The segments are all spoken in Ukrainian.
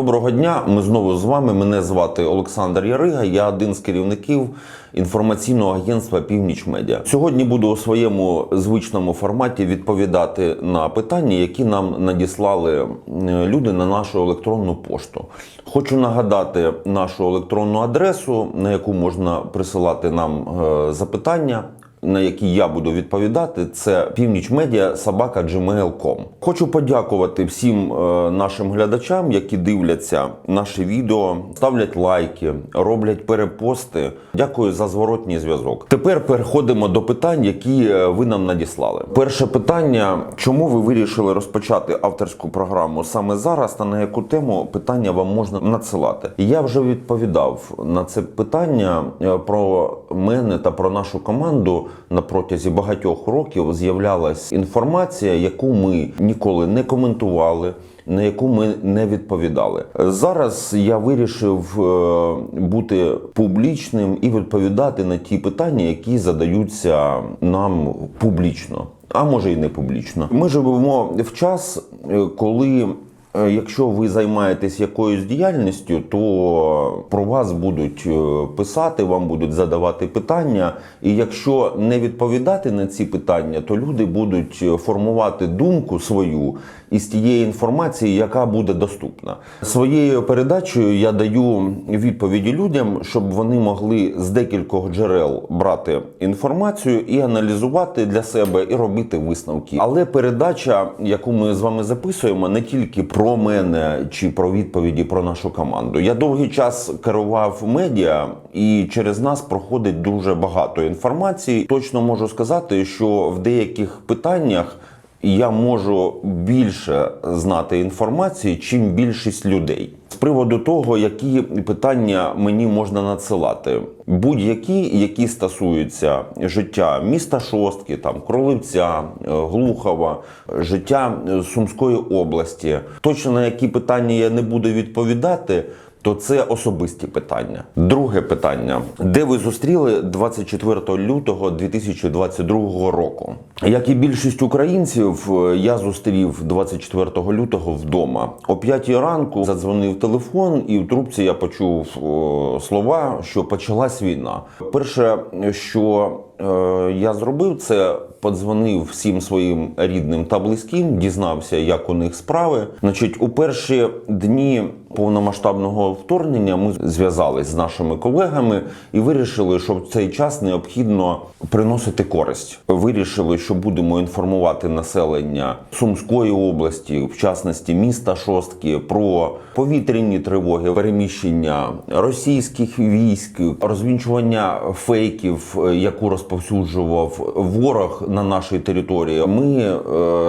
Доброго дня. Ми знову з вами. Мене звати Олександр Ярига. Я один з керівників інформаційного агентства Північ Медіа. Сьогодні буду у своєму звичному форматі відповідати на питання, які нам надіслали люди на нашу електронну пошту. Хочу нагадати нашу електронну адресу, на яку можна присилати нам е, запитання на які я буду відповідати, це північмедіа собака gmail.com. Хочу подякувати всім е, нашим глядачам, які дивляться наші відео, ставлять лайки, роблять перепости. Дякую за зворотній зв'язок. Тепер переходимо до питань, які е, ви нам надіслали. Перше питання: чому ви вирішили розпочати авторську програму саме зараз, та на яку тему питання вам можна надсилати? Я вже відповідав на це питання е, про мене та про нашу команду на протязі багатьох років з'являлась інформація, яку ми ніколи не коментували. На яку ми не відповідали зараз. Я вирішив е, бути публічним і відповідати на ті питання, які задаються нам публічно, а може й не публічно. Ми живемо в час, е, коли Якщо ви займаєтесь якоюсь діяльністю, то про вас будуть е, писати, вам будуть задавати питання. І якщо не відповідати на ці питання, то люди будуть е, формувати думку свою із тієї інформації, яка буде доступна. Своєю передачею я даю відповіді людям, щоб вони могли з декількох джерел брати інформацію і аналізувати для себе і робити висновки. Але передача, яку ми з вами записуємо, не тільки про мене чи про відповіді про нашу команду. Я довгий час керував медіа, і через нас проходить дуже багато інформації. Точно можу сказати, що в деяких питаннях. Я можу більше знати інформації, чим більшість людей. З приводу того, які питання мені можна надсилати, будь-які, які стосуються життя міста Шостки, там Кролевця, е, Глухова, життя е, Сумської області, точно на які питання я не буду відповідати. То це особисті питання. Друге питання: де ви зустріли 24 лютого 2022 року? Як і більшість українців, е, я зустрів 24 лютого вдома. О 5 ранку задзвонив телефон, і в трубці я почув о, слова, що почалась війна. Перше, що е, я зробив, це подзвонив всім своїм рідним та близьким, дізнався, як у них справи. Значить, у перші дні повномасштабного вторгнення ми зв'язались з нашими колегами і вирішили, що в цей час необхідно приносити користь. Вирішили, що будемо інформувати населення Сумської області, в частності міста Шостки, про повітряні тривоги, переміщення російських військ, розвінчування фейків, яку розповсюджував ворог на нашій території. Ми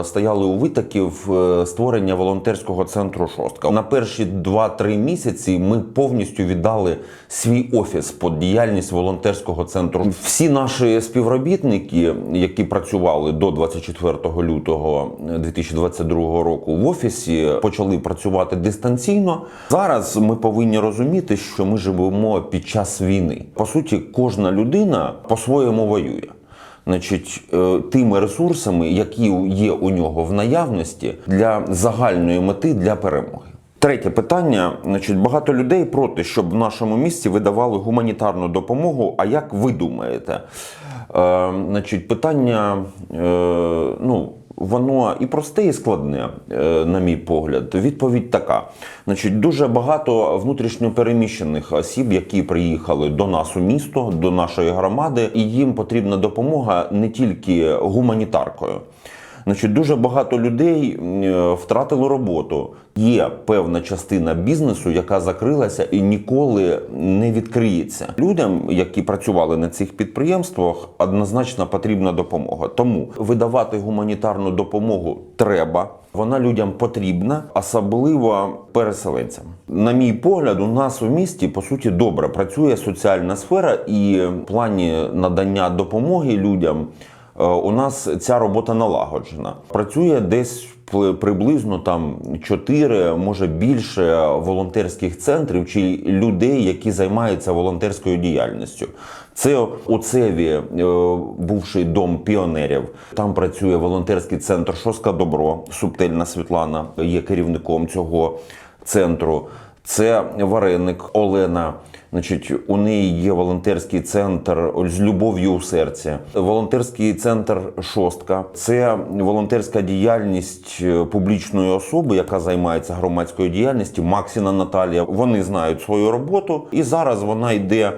е, стояли у витоків е, створення волонтерського центру Шостка. На перші 2-3 місяці ми повністю віддали свій офіс під діяльність волонтерського центру. Всі наші співробітники, які працювали до 24 лютого 2022 року в офісі, почали працювати дистанційно. Зараз ми повинні розуміти, що ми живемо під час війни. По суті, кожна людина по-своєму воює. Значить, е, тими ресурсами, які є у нього в наявності для загальної мети для перемоги. Третє питання: значить, багато людей проти, щоб в нашому місті видавали гуманітарну допомогу. А як ви думаєте? Е, значить, питання, е, ну. Воно і просте, і складне, е, на мій погляд. Відповідь така: значить, дуже багато внутрішньопереміщених осіб, які приїхали до нас у місто, до нашої громади, і їм потрібна допомога не тільки гуманітаркою. Значить, дуже багато людей е, втратили роботу. Є певна частина бізнесу, яка закрилася і ніколи не відкриється. Людям, які працювали на цих підприємствах, однозначно потрібна допомога. Тому видавати гуманітарну допомогу треба. Вона людям потрібна, особливо переселенцям. На мій погляд, у нас у місті по суті добре працює соціальна сфера, і в плані надання допомоги людям. У нас ця робота налагоджена. Працює десь приблизно там 4, може більше волонтерських центрів чи людей, які займаються волонтерською діяльністю. Це у Цеві, е, бувший дом піонерів. Там працює волонтерський центр Шоска Добро. Субтельна Світлана є керівником цього центру. Це вареник Олена. Значить, у неї є волонтерський центр з любов'ю у серці. Волонтерський центр Шостка. Це волонтерська діяльність е, публічної особи, яка займається громадською діяльністю. Максіна Наталія. Вони знають свою роботу, і зараз вона йде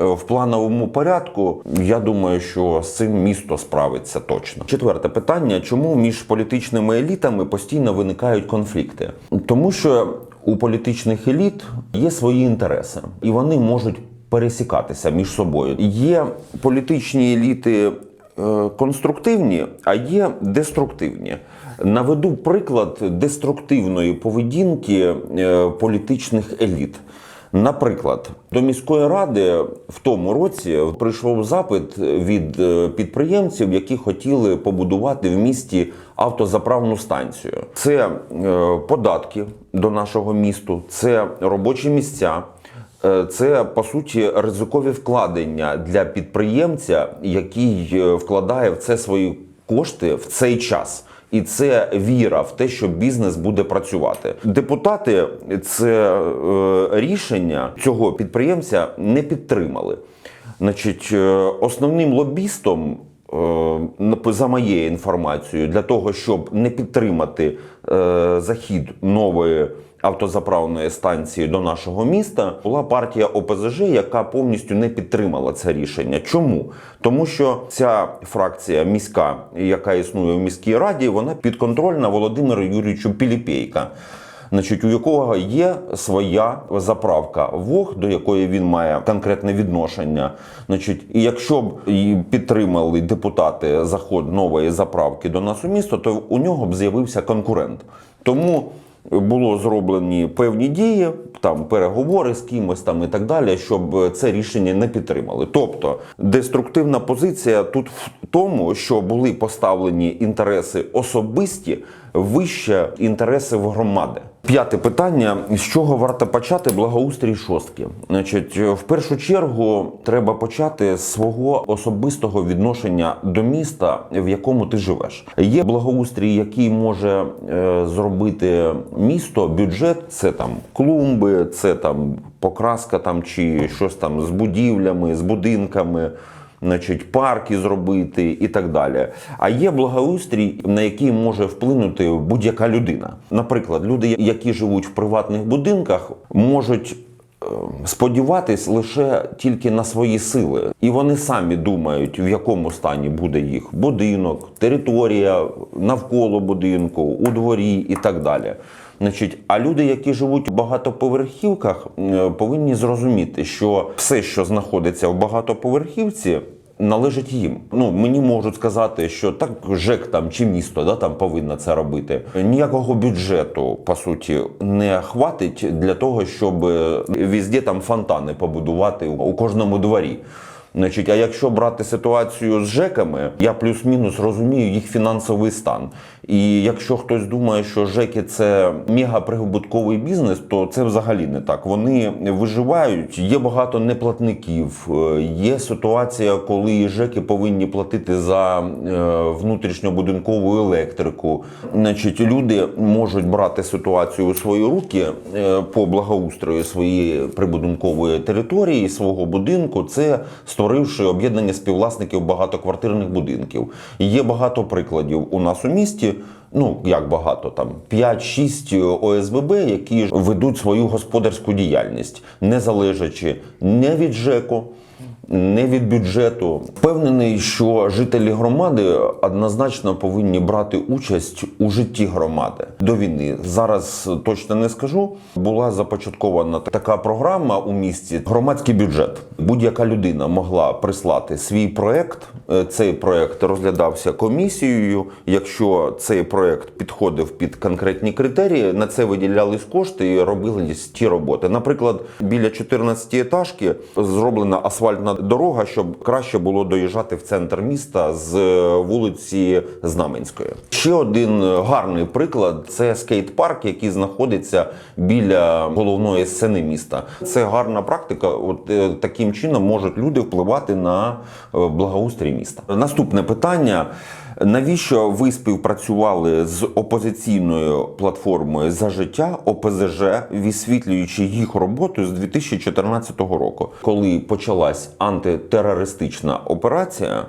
е, в плановому порядку. Я думаю, що з цим місто справиться точно. Четверте питання: чому між політичними елітами постійно виникають конфлікти? Тому що у політичних еліт є свої інтереси, і вони можуть пересікатися між собою. Є політичні еліти е, конструктивні, а є деструктивні. Наведу приклад деструктивної поведінки е, політичних еліт. Наприклад, до міської ради в тому році прийшов запит від е, підприємців, які хотіли побудувати в місті автозаправну станцію. Це е, податки до нашого місту, це робочі місця. Е, Це по суті ризикові вкладення для підприємця, який вкладає в це свої кошти в цей час. І це віра в те, що бізнес буде працювати. Депутати це е, рішення цього підприємця не підтримали. Значить, е, основним лобістом, е, за моєю інформацією, для того, щоб не підтримати е, захід нової автозаправної станції до нашого міста, була партія ОПЗЖ, яка повністю не підтримала це рішення. Чому? Тому що ця фракція міська, яка існує в міській раді, вона підконтрольна Володимиру Юрійовичу Піліпейка. Значить, у якого є своя заправка ВОГ, до якої він має конкретне відношення. Значить, і якщо б підтримали депутати заход нової заправки до нас у місто, то у нього б з'явився конкурент. Тому було зроблені певні дії, там переговори з кимось там і так далі, щоб це рішення не підтримали. Тобто деструктивна позиція тут в тому, що були поставлені інтереси особисті вище інтереси в громади. П'яте питання: з чого варто почати благоустрій шостки? Значить, в першу чергу треба почати з свого особистого відношення до міста, в якому ти живеш. Є благоустрій, який може е, зробити місто, бюджет, це там клумби, це там покраска там чи щось там з будівлями, з будинками значить, парки зробити і так далі. А є благоустрій, на який може вплинути будь-яка людина. Наприклад, люди, які живуть в приватних будинках, можуть. е, Сподіватись лише тільки на свої сили, і вони самі думають, в якому стані буде їх будинок, територія навколо будинку, у дворі і так далі. Значить, а люди, які живуть в багатоповерхівках, е, повинні зрозуміти, що все, що знаходиться в багатоповерхівці, належить їм. Ну мені можуть сказати, що так ЖЕК там чи місто да там повинна це робити. Ніякого бюджету по суті не хватить для того, щоб е, візде там фонтани побудувати у у кожному дворі. Значить, а якщо брати ситуацію з ЖЕКами, я плюс-мінус розумію їх фінансовий стан. І якщо хтось думає, що ЖЕКи це мегаприбутковий бізнес, то це взагалі не так. Вони виживають. Є багато неплатників. е, Є ситуація, коли ЖЕКи повинні платити за е, внутрішньобудинкову електрику. Значить, люди можуть брати ситуацію у свої руки е, по благоустрою своєї прибудинкової території, свого будинку. Це створивши об'єднання співвласників багатоквартирних будинків. Є багато прикладів у нас у місті. Ну як багато там 5-6 ОСББ, які ведуть свою господарську діяльність, не залежачи не від ЖЕКу, не від бюджету. Впевнений, що жителі громади однозначно повинні брати участь у житті громади до війни. Зараз точно не скажу. Була започаткована така програма у місті громадський бюджет. Будь-яка людина могла прислати свій проект. Е, Цей проект розглядався комісією. Якщо цей проект підходив під конкретні критерії, на це виділялись кошти і робились ті роботи. Наприклад, біля 14 етажки зроблена асфальтна дорога, щоб краще було доїжджати в центр міста з е, вулиці Знаменської. Ще один гарний приклад це скейт-парк, який знаходиться біля головної сцени міста. Це гарна практика. От е, таким чином можуть люди впливати на е, благоустрій міста. Наступне питання. Навіщо ви співпрацювали з опозиційною платформою за життя ОПЗЖ, висвітлюючи їх роботу з 2014 року, коли почалась антитерористична операція?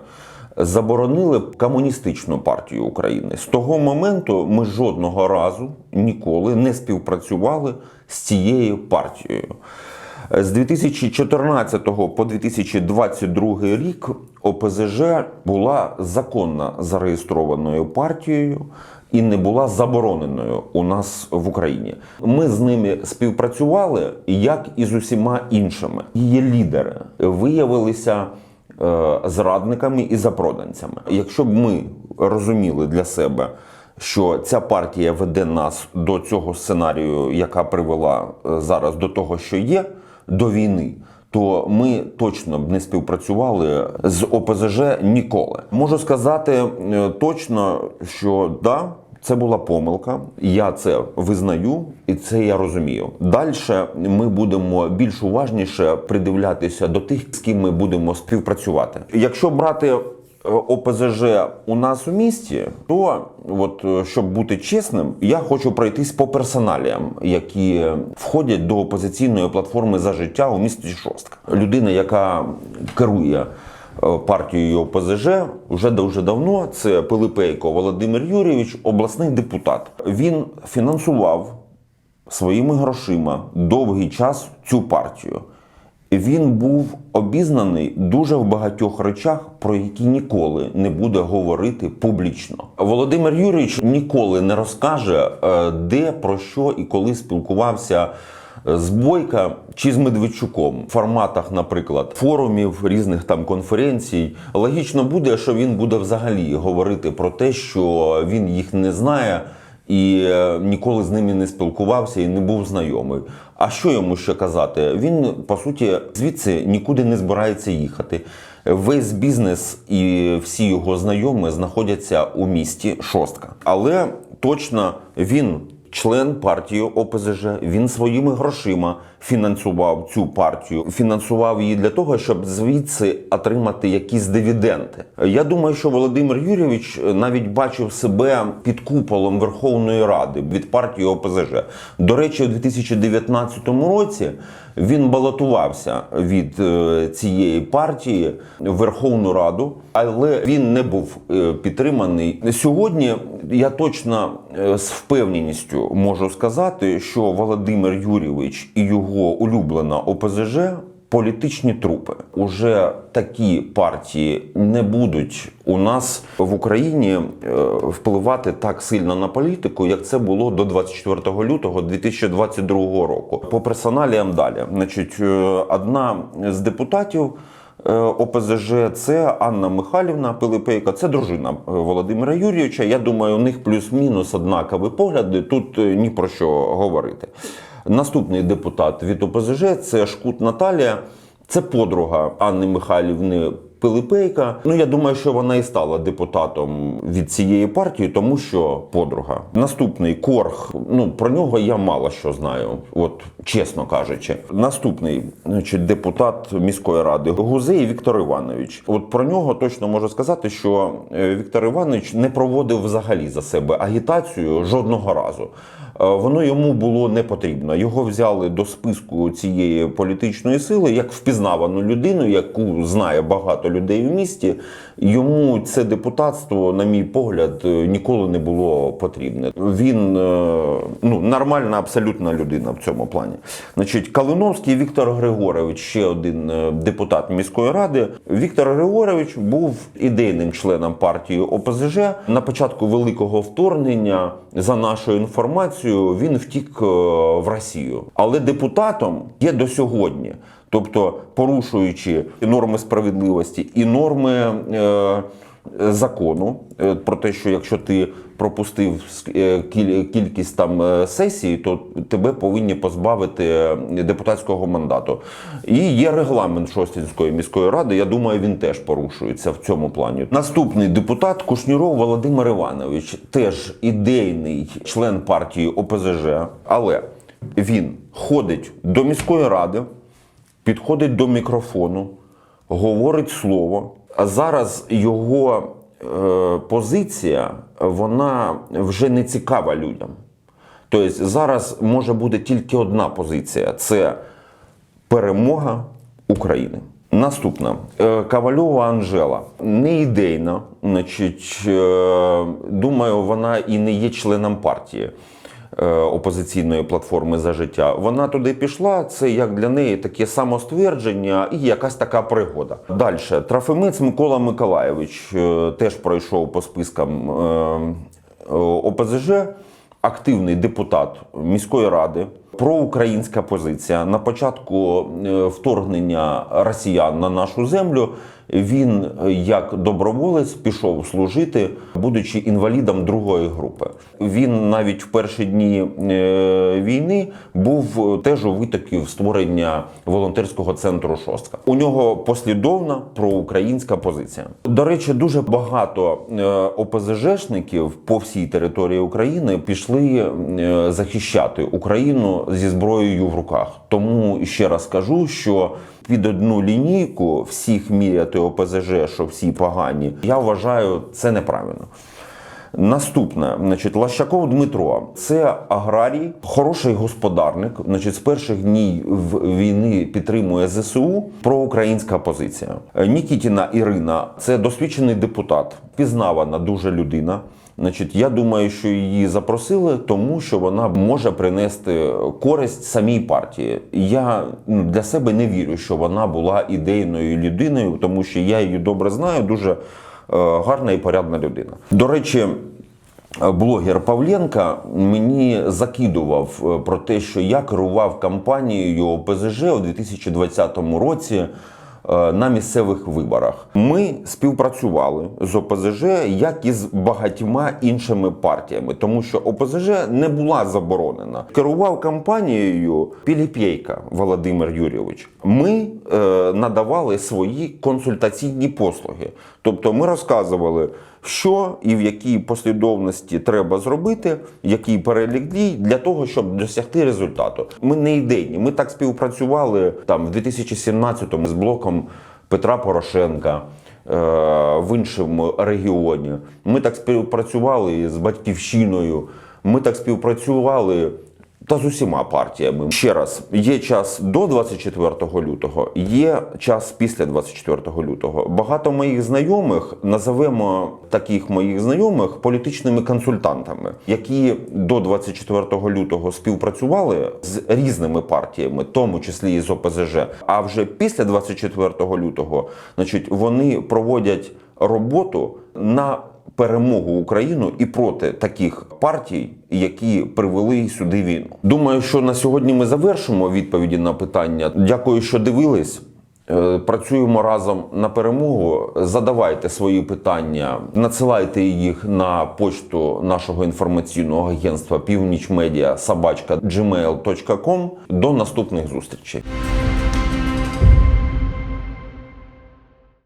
Заборонили комуністичну партію України. З того моменту ми жодного разу ніколи не співпрацювали з цією партією. З 2014 по 2022 рік ОПЗЖ була законно зареєстрованою партією і не була забороненою у нас в Україні. Ми з ними співпрацювали, як і з усіма іншими. Її лідери виявилися е, зрадниками і запроданцями. Якщо б ми розуміли для себе, що ця партія веде нас до цього сценарію, яка привела е, зараз до того, що є, до війни. То ми точно б не співпрацювали з ОПЗЖ ніколи. Можу сказати е, точно, що да, це була помилка. Я це визнаю, і це я розумію. Далі ми будемо більш уважніше придивлятися до тих, з ким ми будемо співпрацювати. Якщо брати ОПЗЖ у нас у місті, то от е, щоб бути чесним, я хочу пройтись по персоналіям, які входять до опозиційної платформи за життя у місті Шостка. Людина, яка керує е, партією ОПЗЖ вже дуже давно. Це Пилипейко Володимир Юрійович, обласний депутат. Він фінансував своїми грошима довгий час цю партію. Він був обізнаний дуже в багатьох речах, про які ніколи не буде говорити публічно. Володимир Юрійович ніколи не розкаже, е, де про що і коли спілкувався з Бойка чи з Медведчуком в форматах, наприклад, форумів, різних там конференцій. Логічно буде, що він буде взагалі говорити про те, що він їх не знає і е, ніколи з ними не спілкувався і не був знайомий. А що йому ще казати? Він по суті звідси нікуди не збирається їхати. Весь бізнес і всі його знайомі знаходяться у місті Шостка. Але точно він. Член партії ОПЗЖ, він своїми грошима фінансував цю партію, фінансував її для того, щоб звідси отримати якісь дивіденди. Я думаю, що Володимир Юрійович навіть бачив себе під куполом Верховної Ради від партії ОПЗЖ. До речі, у 2019 році він балотувався від е, цієї партії в Верховну Раду, але він не був е, підтриманий. Сьогодні я точно е, з впевненістю можу сказати, що Володимир Юрійович і його улюблена ОПЗЖ політичні трупи. Уже такі партії не будуть у нас в Україні е, впливати так сильно на політику, як це було до 24 лютого 2022 року. По персоналіям далі, значить, е, одна з депутатів. е, ОПЗЖ це Анна Михайлівна Пилипейка, це дружина Володимира Юрійовича. Я думаю, у них плюс-мінус однакові погляди. Тут ні про що говорити. Наступний депутат від ОПЗЖ це Шкут Наталія. Це подруга Анни Михайлівни Пилипейка. Ну я думаю, що вона і стала депутатом від цієї партії, тому що подруга. Наступний Корх. Ну про нього я мало що знаю, от чесно кажучи. Наступний значить, депутат міської ради Гузей Віктор Іванович. От про нього точно можу сказати, що е, Віктор Іванович не проводив взагалі за себе агітацію жодного разу. Е, Воно йому було не потрібно. Його взяли до списку цієї політичної сили як впізнавану людину, яку знає багато людей в місті. Йому це депутатство, на мій погляд, е, ніколи не було потрібне. Він е, ну, нормальна, абсолютна людина в цьому плані. Значить, Калиновський Віктор Григорович, ще один депутат міської ради. Віктор Григорович був ідейним членом партії ОПЗЖ. На початку великого вторгнення, за нашою інформацією, він втік е, в Росію. Але депутатом є до сьогодні. Тобто, порушуючи норми справедливості і норми е, закону е, про те, що якщо ти пропустив е, кількість там е, сесій, то тебе повинні позбавити е, депутатського мандату. І є регламент Шостінської міської ради. Я думаю, він теж порушується в цьому плані. Наступний депутат Кушніров Володимир Іванович, теж ідейний член партії ОПЗЖ, але він ходить до міської ради підходить до мікрофону, говорить слово. А зараз його е, позиція вона вже не цікава людям. Тобто зараз може бути тільки одна позиція це перемога України. Наступна Е, Кавальова Анжела не ідейна, значить, е, думаю, вона і не є членом партії опозиційної платформи за життя. Вона туди пішла. Це як для неї таке самоствердження і якась така пригода. Далі Трофимець Микола Миколаєвич е, теж пройшов по спискам е, е, ОПЗЖ активний депутат міської ради, проукраїнська позиція. На початку е, вторгнення росіян на нашу землю він е, як доброволець пішов служити, будучи інвалідом другої групи. Він навіть в перші дні е, війни був е, теж у витоків створення волонтерського центру Шостка. У нього послідовна проукраїнська позиція. До речі, дуже багато ОПЗЖшників по всій території України пішли захищати Україну зі зброєю в руках. Тому ще раз кажу, що під одну лінійку всіх міряти ОПЗЖ, що всі погані, я вважаю це неправильно. Наступне, значить, Лащаков Дмитро, це аграрій, хороший господарник. Значить, з перших днів війни підтримує ЗСУ. Проукраїнська позиція. Нікітіна Ірина це досвідчений депутат, пізнавана дуже людина. Значить, я думаю, що її запросили, тому що вона може принести користь самій партії. Я ну, для себе не вірю, що вона була ідейною людиною, тому що я її добре знаю. Дуже е, гарна і порядна людина. До речі. е, Блогер Павленка мені закидував е, про те, що я керував кампанією ОПЗЖ у 2020 році на місцевих виборах. Ми співпрацювали з ОПЗЖ, як і з багатьма іншими партіями, тому що ОПЗЖ не була заборонена. Керував кампанією Піліпєйка Володимир Юрійович. Ми е, надавали свої консультаційні послуги. Тобто ми розказували, що і в якій послідовності треба зробити, який перелік дій для того, щоб досягти результату. Ми не ідейні. Ми так співпрацювали там в 2017-му з блоком Петра Порошенка. е, В іншому регіоні ми так співпрацювали з батьківщиною. Ми так співпрацювали та з усіма партіями. Ще раз, є час до 24 лютого, є час після 24 лютого. Багато моїх знайомих називемо таких моїх знайомих політичними консультантами, які до 24 лютого співпрацювали з різними партіями, тому числі і з ОПЗЖ. А вже після 24 лютого, значить, вони проводять роботу на перемогу Україну і проти таких партій, які привели сюди війну. Думаю, що на сьогодні ми завершимо відповіді на питання. Дякую, що дивились. Е, Працюємо разом на перемогу. Задавайте свої питання, надсилайте їх на почту нашого інформаційного агентства Північ Медіа собачка. До наступних зустрічей.